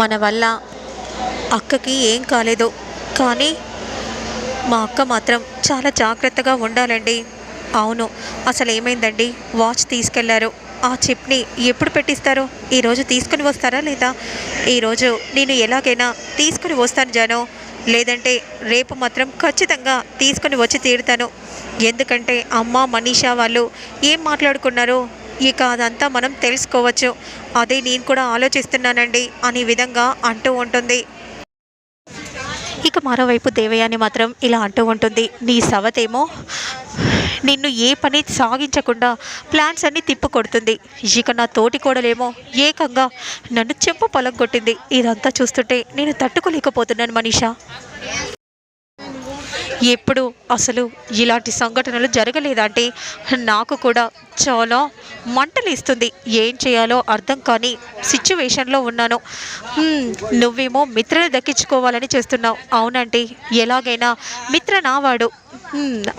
మన వల్ల అక్కకి ఏం కాలేదు. కానీ మా అక్క మాత్రం చాలా జాగ్రత్తగా ఉండాలండి. అవును అసలు ఏమైందండి? వాచ్ తీసుకెళ్ళారు. ఆ చిప్ని ఎప్పుడు పెట్టిస్తారు? ఈరోజు తీసుకుని వస్తారా లేదా? ఈరోజు నేను ఎలాగైనా తీసుకుని వస్తాను జాను. లేదంటే రేపు మాత్రం ఖచ్చితంగా తీసుకుని వచ్చి తీరుతాను. ఎందుకంటే అమ్మ మనీషా వాళ్ళు ఏం మాట్లాడుకున్నారో? ఇక అదంతా మనం తెలుసుకోవచ్చు. అదే నేను కూడా ఆలోచిస్తున్నానండి అనే విధంగా అంటూ ఉంటుంది. ఇక మరోవైపు దేవయాని మాత్రం ఇలా అంటూ ఉంటుంది. నీ సవతేమో నిన్ను ఏ పని సాగించకుండా ప్లాన్స్ అన్ని తిప్పుకొడుతుంది ఇక నా తోటి కోడలేమో ఏకంగా నన్ను చెంప పొలం కొట్టింది. ఇదంతా చూస్తుంటే నేను తట్టుకోలేకపోతున్నాను మనీషా. ఎప్పుడు అసలు ఇలాంటి సంఘటనలు జరగలేదంటే నాకు కూడా చాలా మంటలు ఇస్తుంది ఏం చేయాలో అర్థం కాని సిచ్యువేషన్లో ఉన్నాను. నువ్వేమో మిత్రని దక్కించుకోవాలని చేస్తున్నావు. అవునండి ఎలాగైనా మిత్ర నావాడు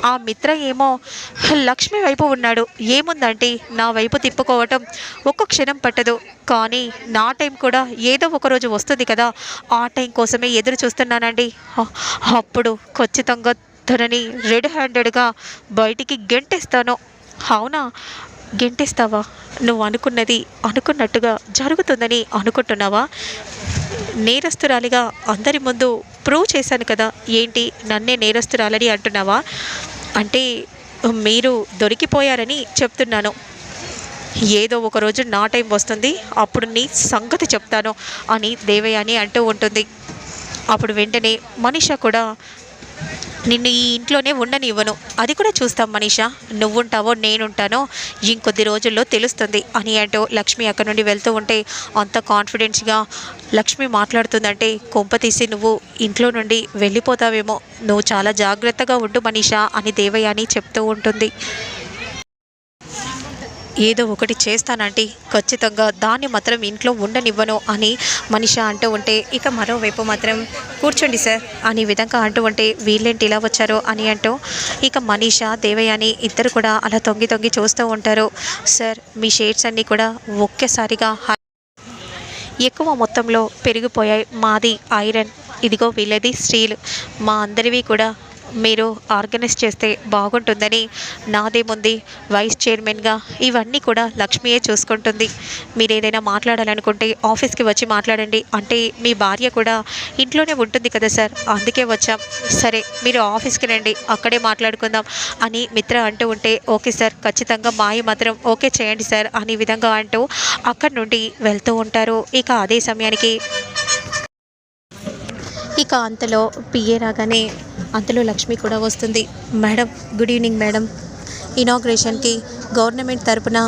ఆ మిత్ర ఏమో లక్ష్మి వైపు ఉన్నాడు. ఏముందంటే నా వైపు తిప్పుకోవటం ఒక్క క్షణం పట్టదు. కానీ నా టైం కూడా ఏదో ఒకరోజు వస్తుంది కదా ఆ టైం కోసమే ఎదురు చూస్తున్నానండి. అప్పుడు ఖచ్చితంగా తనని రెడ్ హ్యాండెడ్గా బయటికి గెంటేస్తాను. అవునా? గెంటేస్తావా? నువ్వు అనుకున్నది అనుకున్నట్టుగా జరుగుతుందని అనుకుంటున్నావా? నేరస్తురాలిగా అందరి ముందు ప్రూవ్ చేశాను కదా. ఏంటి? నన్నే నేరస్తురాలని అంటున్నావా? అంటే మీరు దొరికిపోయారని చెప్తున్నాను. ఏదో ఒక రోజు నా టైం వస్తుంది. అప్పుడు నీ సంగతి చెప్తాను అని దేవయాని అంటూ ఉంటుంది. అప్పుడు వెంటనే మనిష కూడా నిన్ను ఈ ఇంట్లోనే ఉండనివ్వను. అది కూడా చూస్తాం మనీషా. నువ్వుంటావో నేనుంటానో ఇంకొద్ది రోజుల్లో తెలుస్తుంది అని అంటూ లక్ష్మి అక్కడ నుండి వెళ్తూ ఉంటే అంత కాన్ఫిడెన్స్గా లక్ష్మి మాట్లాడుతుందంటే కొంప తీసి నువ్వు ఇంట్లో నుండి వెళ్ళిపోతావేమో. నువ్వు చాలా జాగ్రత్తగా ఉండు మనీషా అని దేవయాని చెప్తూ ఉంటుంది. ఏదో ఒకటి చేస్తానంటే ఖచ్చితంగా దాన్ని మాత్రం ఇంట్లో ఉండనివ్వను అని మనిష అంటూ ఉంటే ఇక మరోవైపు మాత్రం కూర్చోండి సార్ అనే విధంగా అంటూ ఉంటే వీళ్ళేంటి ఇలా వచ్చారో అని అంటూ ఇక మనీష దేవయాని ఇద్దరు కూడా అలా తొంగి తొంగి చూస్తూ ఉంటారు. సార్ మీ షేడ్స్ అన్నీ కూడా ఒక్కసారిగా ఎక్కువ మొత్తంలో పెరిగిపోయాయి. మాది ఐరన్. ఇదిగో వీళ్ళది స్టీల్. మా అందరివి కూడా మీరు ఆర్గనైజ్ చేస్తే బాగుంటుందని నాదేముంది వైస్ చైర్మన్గా ఇవన్నీ కూడా లక్ష్మియే చూసుకుంటుంది. మీరు ఏదైనా మాట్లాడాలనుకుంటే ఆఫీస్కి వచ్చి మాట్లాడండి. అంటే మీ భార్య కూడా ఇంట్లోనే ఉంటుంది కదా సార్. అందుకే వచ్చాం. సరే మీరు ఆఫీస్కి రండి. అక్కడే మాట్లాడుకుందాం అని మిత్ర అంటూ ఉంటే ఓకే సార్ ఖచ్చితంగా మాయ మాత్రం ఓకే చేయండి సార్ అనే విధంగా అంటూ అక్కడి నుండి వెళ్తూ ఉంటారు. ఇక అదే సమయానికి ఇక అంతలో పిఏ రాగానే అంతలో లక్ష్మి కూడా వస్తుంది. Madam good evening madam. ఇనాగ్రేషన్కి government తరపున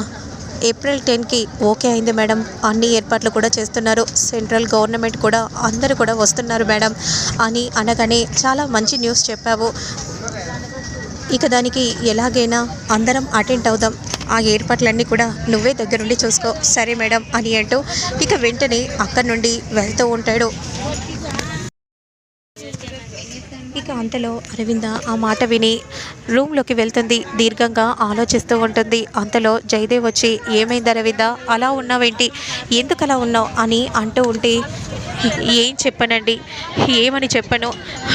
ఏప్రిల్ టెన్కి ఓకే అయింది మేడం. అన్ని ఏర్పాట్లు కూడా చేస్తున్నారు. సెంట్రల్ గవర్నమెంట్ కూడా అందరూ కూడా వస్తున్నారు మేడం. అని అనగానే చాలా మంచి న్యూస్ చెప్పావు. ఇక దానికి ఎలాగైనా అందరం అటెండ్ అవుదాం. ఆ ఏర్పాట్లన్నీ కూడా నువ్వే దగ్గరుండి చూసుకో. సరే మేడం అని అంటూ ఇక వెంటనే అక్కడి నుండి వెళ్తూ ఉంటాడు. అంతలో అరవింద ఆ మాట విని రూమ్లోకి వెళ్తుంది. దీర్ఘంగా ఆలోచిస్తూ ఉంటుంది. అంతలో జయదేవ్ వచ్చి ఏమైంది అరవింద? అలా ఉన్నావేంటి? ఎందుకు అలా ఉన్నావు? అని అంటూ ఉంటే ఏం చెప్పనండి. ఏమని చెప్పను?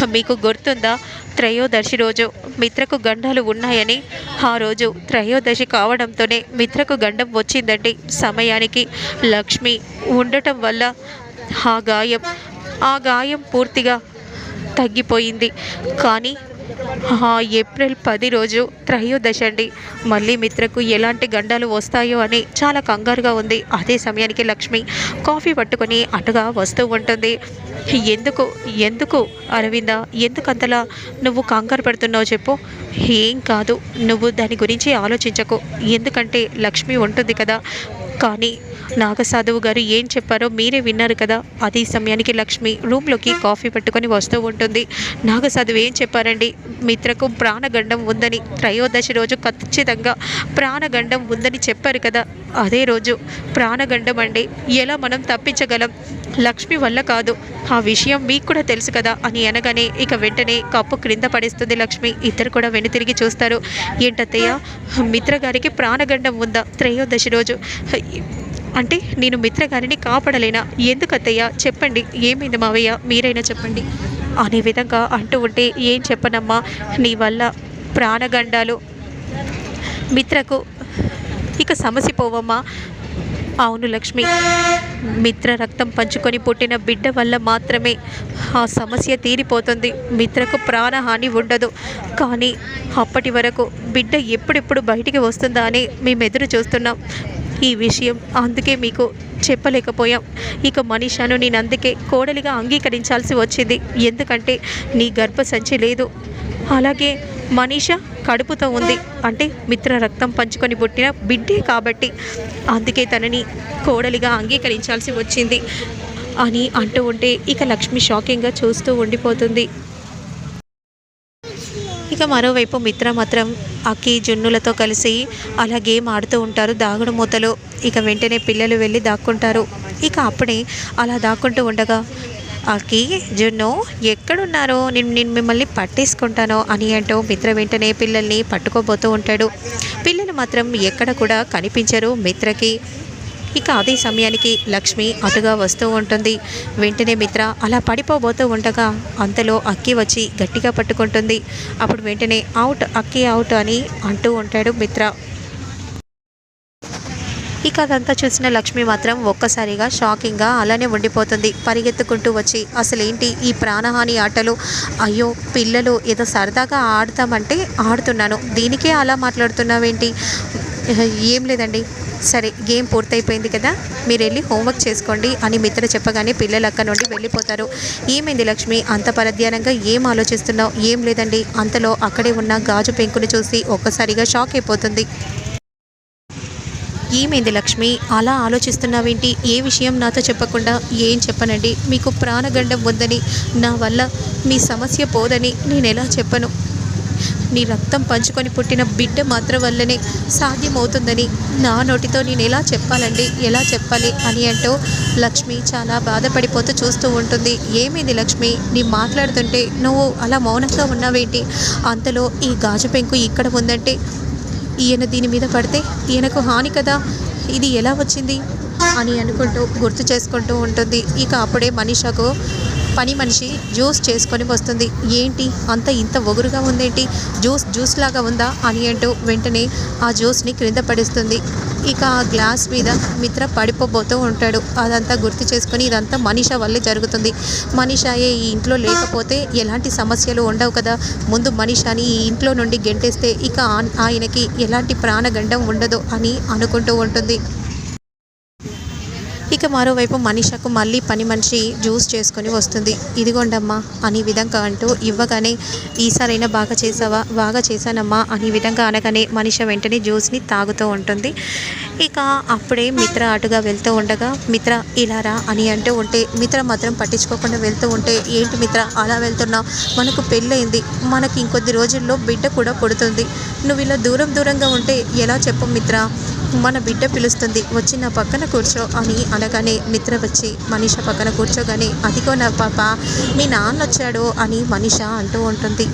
మీకు గుర్తుందా? త్రయోదశి రోజు మిత్రకు గండాలు ఉన్నాయని. ఆ రోజు త్రయోదశి కావడంతోనే మిత్రకు గండం వచ్చిందండి. సమయానికి లక్ష్మి ఉండటం వల్ల ఆ గాయం ఆ గాయం పూర్తిగా తగ్గిపోయింది. కానీ ఆ ఏప్రిల్ పది రోజు త్రయోదశ అండి. మళ్ళీ మిత్రకు ఎలాంటి గండాలు వస్తాయో అని చాలా కంగారుగా ఉంది. అదే సమయానికి లక్ష్మి కాఫీ పట్టుకొని అటుగా వస్తూ ఉంటుంది. ఎందుకు ఎందుకు అరవింద ఎందుకంతలా నువ్వు కంగారు పడుతున్నావు చెప్పు. ఏం కాదు నువ్వు దాని గురించి ఆలోచించకు. ఎందుకంటే లక్ష్మి ఉంటుంది కదా. కానీ నాగసాధువు గారు ఏం చెప్పారో మీరే విన్నారు కదా. అదే సమయానికి లక్ష్మి రూమ్లోకి కాఫీ పట్టుకొని వస్తూ ఉంటుంది. నాగసాధువు ఏం చెప్పారండి? మిత్రకు ప్రాణగండం ఉందని. త్రయోదశి రోజు ఖచ్చితంగా ప్రాణగండం ఉందని చెప్పారు కదా. అదే రోజు ప్రాణగండం అండి. ఎలా మనం తప్పించగలం? లక్ష్మి వల్ల కాదు. ఆ విషయం మీకు కూడా తెలుసు కదా అని అనగానే ఇక వెంటనే కప్పు క్రింద పడేస్తుంది లక్ష్మి. ఇద్దరు కూడా వెనుతిరిగి చూస్తారు. ఏంటత్తయ్య మిత్ర గారికి ప్రాణగండం ఉందా? త్రయోదశి రోజు. అంటే నేను మిత్ర గారిని కాపాడలేనా? ఎందుకు అత్తయ్య చెప్పండి. ఏమైంది మావయ్య? మీరైనా చెప్పండి. అనే విధంగా అంటూ ఉంటే ఏం చెప్పనమ్మా? నీ వల్ల ప్రాణగండాలు మిత్రకు ఇక సమస్య పోవమ్మా. అవును లక్ష్మి. మిత్ర రక్తం పంచుకొని పుట్టిన బిడ్డ వల్ల మాత్రమే ఆ సమస్య తీరిపోతుంది. మిత్రకు ప్రాణహాని ఉండదు. కానీ అప్పటి వరకు బిడ్డ ఎప్పుడెప్పుడు బయటికి వస్తుందా అని మేము ఎదురు చూస్తున్నాం. ఈ విషయం అందుకే మీకు చెప్పలేకపోయాం. ఇక మనీషాను నేను అందుకే కోడలిగా అంగీకరించాల్సి వచ్చింది. ఎందుకంటే నీ గర్భసంచి లేదు. అలాగే మనీష కడుపుతో ఉంది. అంటే మిత్ర రక్తం పంచుకొని పుట్టిన బిడ్డే కాబట్టి అందుకే తనని కోడలిగా అంగీకరించాల్సి వచ్చింది. అని అంటూ ఉంటే ఇక లక్ష్మి షాకింగ్గా చూస్తూ ఉండిపోతుంది. ఇక మరోవైపు మిత్ర మాత్రం అక్కి జున్నులతో కలిసి అలా గేమ్ ఆడుతూ ఉంటారు దాగుడు మూతలు. ఇక వెంటనే పిల్లలు వెళ్ళి దాక్కుంటారు. ఇక అప్పుడే అలా దాక్కుంటూ ఉండగా అక్కి జున్ను ఎక్కడున్నారో? నేను నేను మిమ్మల్ని పట్టేసుకుంటానో అని అంటూ మిత్ర వెంటనే పిల్లల్ని పట్టుకోబోతూ ఉంటాడు. పిల్లలు మాత్రం ఎక్కడ కూడా కనిపించరు మిత్రకి. ఇక అదే సమయానికి లక్ష్మి అటుగా వస్తూ ఉంటుంది. వెంటనే మిత్ర అలా పడిపోబోతూ ఉండగా అంతలో అక్కి వచ్చి గట్టిగా పట్టుకుంటుంది. అప్పుడు వెంటనే అవుట్ అక్కి అవుట్ అని అంటూ ఉంటాడు మిత్ర. ఇక అదంతా చూసిన లక్ష్మి మాత్రం ఒక్కసారిగా షాకింగ్గా అలానే ఉండిపోతుంది. పరిగెత్తుకుంటూ వచ్చి అసలేంటి ఈ ప్రాణహాని ఆటలు? అయ్యో పిల్లలు ఏదో సరదాగా ఆడతామంటే ఆడుతున్నాను. దీనికే అలా మాట్లాడుతున్నావేంటి? ఏం లేదండి. సరే గేమ్ పూర్తయిపోయింది కదా. మీరు వెళ్ళి హోంవర్క్ చేసుకోండి అని మిత్ర చెప్పగానే పిల్లలు అక్కడ నుండి వెళ్ళిపోతారు. ఏమైంది లక్ష్మి? అంత పరధ్యానంగా ఏం ఆలోచిస్తున్నావు? ఏం లేదండి. అంతలో అక్కడే ఉన్న గాజు పెంకుని చూసి ఒక్కసారిగా షాక్ అయిపోతుంది. ఏమైంది లక్ష్మి? అలా ఆలోచిస్తున్నావేంటి? ఏ విషయం నాతో చెప్పకుండా ఏం చెప్పనండి? మీకు ప్రాణగండం ఉందని నా వల్ల మీ సమస్య పోదని నేను ఎలా చెప్పను? నీ రక్తం పంచుకొని పుట్టిన బిడ్డ మాత్రం వల్లనే సాధ్యమవుతుందని నా నోటితో నేను ఎలా చెప్పాలండి? ఎలా చెప్పాలి అని అంటూ లక్ష్మి చాలా బాధపడిపోతూ చూస్తూ ఉంటుంది. ఏమైంది లక్ష్మి? నీ మాట్లాడుతుంటే నువ్వు అలా మౌనంగా ఉన్నావేంటి? అంతలో ఈ గాజు పెంకు ఇక్కడ ఉందంటే ఈయన దీని మీద పడితే ఈయనకు హాని కదా? ఇది ఎలా వచ్చింది? అని అనుకుంటూ గుర్తు చేసుకుంటూ ఉంటుంది. ఇక అప్పుడే మనీషకు పని మనిషి జ్యూస్ చేసుకొని వస్తుంది. ఏంటి? అంత ఇంత ఒగురుగా ఉందేంటి? జ్యూస్ జ్యూస్ లాగా ఉందా? అని అంటూ వెంటనే ఆ జ్యూస్ని క్రింద పడిస్తుంది. ఇక ఆ గ్లాస్ మీద మిత్ర పడిపోబోతూ ఉంటాడు. అదంతా గుర్తు చేసుకొని ఇదంతా మనీష వల్లే జరుగుతుంది. మనీషాయే ఈ ఇంట్లో లేకపోతే ఎలాంటి సమస్యలు ఉండవు కదా? ముందు మనీషాని ఈ ఇంట్లో నుండి గెంటేస్తే ఇక ఆయనకి ఎలాంటి ప్రాణగండం ఉండదు అని అనుకుంటూ ఉంటుంది. ఇక మరోవైపు మనిషకు మళ్ళీ పని మనిషి జ్యూస్ చేసుకొని వస్తుంది. ఇదిగోండమ్మా అని విధంగా అంటూ ఇవ్వగానే ఈసారైనా బాగా చేసావా? బాగా చేశానమ్మా అని విధంగా అనగానే మనిష వెంటనే జ్యూస్ని తాగుతూ ఉంటుంది. ఇక అప్పుడే మిత్ర అటుగా వెళ్తూ ఉండగా మిత్ర ఇలా రా అని అంటూ ఉంటే మిత్ర మాత్రం పట్టించుకోకుండా వెళ్తూ ఉంటే ఏంటి మిత్ర అలా వెళ్తున్నావు మనకు పెళ్ళయింది. మనకి ఇంకొద్ది రోజుల్లో బిడ్డ కూడా పుడుతుంది. నువ్వు ఇలా దూరం దూరంగా ఉంటే ఎలా చెప్పు మిత్ర? మన బిడ్డ పిలుస్తుంది. వచ్చి నా పక్కన కూర్చో అని అనగానే మిత్ర వచ్చి మనీష పక్కన కూర్చోగానే అదిగో నా పాప మీ నాన్న వచ్చాడు అని మనీష అంటూ ఉంటుంది.